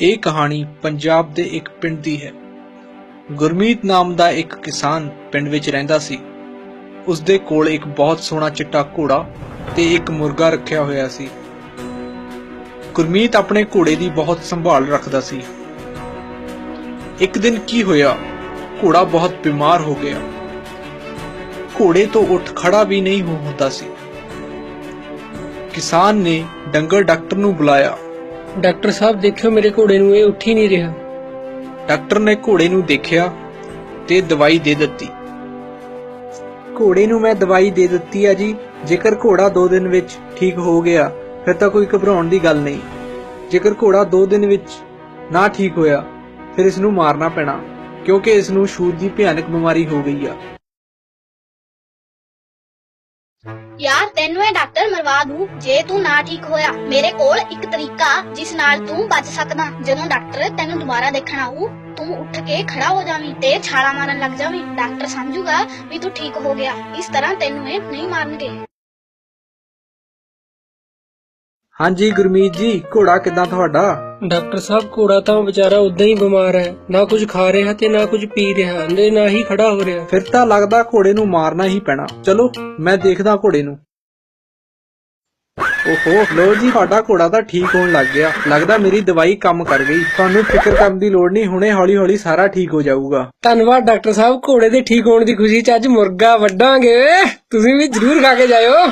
ਇਹ ਕਹਾਣੀ ਪੰਜਾਬ ਦੇ ਇੱਕ ਪਿੰਡ ਦੀ ਹੈ। ਗੁਰਮੀਤ ਨਾਮ ਦਾ ਇੱਕ ਕਿਸਾਨ ਪਿੰਡ ਵਿੱਚ ਰਹਿੰਦਾ ਸੀ। ਉਸ ਦੇ ਕੋਲ ਇੱਕ ਬਹੁਤ ਸੋਹਣਾ ਚਿੱਟਾ ਘੋੜਾ ਤੇ ਇੱਕ ਮੁਰਗਾ ਰੱਖਿਆ ਹੋਇਆ ਸੀ। ਗੁਰਮੀਤ ਆਪਣੇ ਘੋੜੇ ਦੀ ਬਹੁਤ ਸੰਭਾਲ ਰੱਖਦਾ ਸੀ। ਇੱਕ ਦਿਨ ਕੀ ਹੋਇਆ? ਘੋੜਾ ਬਹੁਤ ਬਿਮਾਰ ਹੋ ਗਿਆ। ਘੋੜੇ ਤੋਂ ਉੱਠ ਖੜਾ ਵੀ ਨਹੀਂ ਹੋ ਹੁੰਦਾ ਸੀ। ਕਿਸਾਨ ਨੇ ਡੰਗਰ ਡਾਕਟਰ ਨੂੰ ਬੁਲਾਇਆ। ਡਾਕਟਰ ਸਾਹਿਬ ਦੇਖਿਓ ਮੇਰੇ ਘੋੜੇ ਨੂੰ, ਇਹ ਉੱਠ ਹੀ ਨਹੀਂ ਰਿਹਾ। ਡਾਕਟਰ ਨੇ ਘੋੜੇ ਨੂੰ ਦੇਖਿਆ ਤੇ ਦਵਾਈ ਦੇ ਦਿੱਤੀ। ਘੋੜੇ ਨੂੰ ਮੈਂ ਦਵਾਈ ਦੇ ਦਿੱਤੀ ਆ ਜੀ, ਜੇਕਰ ਘੋੜਾ 2 ਦਿਨ ਵਿੱਚ ਠੀਕ ਹੋ ਗਿਆ, ਫਿਰ ਤਾਂ ਕੋਈ ਘਬਰਾਉਣ ਦੀ ਗੱਲ ਨਹੀਂ। ਜੇਕਰ ਘੋੜਾ 2 ਦਿਨ ਵਿੱਚ ਨਾ ਠੀਕ ਹੋਇਆ, ਫਿਰ ਇਸ ਨੂੰ ਮਾਰਨਾ ਪੈਣਾ, ਕਿਉਂਕਿ ਇਸ ਨੂੰ ਛੂਤ ਦੀ ਭਿਆਨਕ ਬਿਮਾਰੀ ਹੋ ਗਈ ਆ। ਯਾਰ, ਤੈਨੂੰ ਇਹ ਡਾਕਟਰ ਮਰਵਾ ਦੂ, ਜੇ ਤੂੰ ਨਾ ਠੀਕ ਹੋਇਆ। ਮੇਰੇ ਕੋਲ ਇੱਕ ਤਰੀਕਾ, ਜਿਸ ਨਾਲ ਤੂੰ ਬਚ ਸਕਦਾ। ਜਦੋਂ ਡਾਕਟਰ ਤੈਨੂੰ ਦੁਬਾਰਾ ਦੇਖਣ ਆਊ, ਤੂੰ ਉੱਠ ਕੇ ਖੜਾ ਹੋ ਜਾਵੀਂ ਤੇ ਛਾਲਾ ਮਾਰਨ ਲੱਗ ਜਾਵੀਂ। ਡਾਕਟਰ ਸਮਝੂਗਾ ਵੀ ਤੂੰ ਠੀਕ ਹੋ ਗਿਆ। ਇਸ ਤਰ੍ਹਾਂ ਤੈਨੂੰ ਇਹ ਨਹੀਂ ਮਾਰਨਗੇ। ਹਾਂਜੀ ਗੁਰਮੀਤ ਜੀ ਘੋੜਾ ਕਿਦਾਂ ਤੁਹਾਡਾ? ਡਾਕਟਰ ਸਾਹਿਬ ਘੋੜਾ ਤਾਂ ਵਿਚਾਰਾ ਉਦਾਂ ਹੀ ਬਿਮਾਰ ਹੈ। ਨਾ ਕੁਝ ਖਾ ਰਿਹਾ ਤੇ ਨਾ ਕੁਝ ਪੀ ਰਿਹਾ ਤੇ ਨਾ ਹੀ ਖੜਾ ਹੋ ਰਿਹਾ। ਫਿਰ ਤਾਂ ਲੱਗਦਾ ਘੋੜੇ ਨੂੰ ਮਾਰਨਾ ਹੀ ਪੈਣਾ। ਚਲੋ ਮੈਂ ਦੇਖਦਾ ਘੋੜੇ ਨੂੰ। ਓਹੋ ਲੋ ਜੀ ਤੁਹਾਡਾ ਘੋੜਾ ਤਾਂ ਠੀਕ ਹੋਣ ਲੱਗ ਗਿਆ। ਲੱਗਦਾ ਮੇਰੀ ਦਵਾਈ ਕੰਮ ਕਰ ਗਈ। ਤੁਹਾਨੂੰ ਫਿਕਰ ਕਰਨ ਦੀ ਲੋੜ ਨਹੀਂ ਹੁਣੇ ਹੌਲੀ ਹੌਲੀ ਸਾਰਾ ਠੀਕ ਹੋ ਜਾਊਗਾ। ਧੰਨਵਾਦ ਡਾਕਟਰ ਸਾਹਿਬ ਘੋੜੇ ਦੇ ਠੀਕ ਹੋਣ ਦੀ ਖੁਸ਼ੀ 'ਚ ਅੱਜ ਮੁਰਗਾ ਵੱਢਾਂਗੇ। ਤੁਸੀਂ ਵੀ ਜ਼ਰੂਰ ਖਾ ਕੇ ਜਾਇਓ।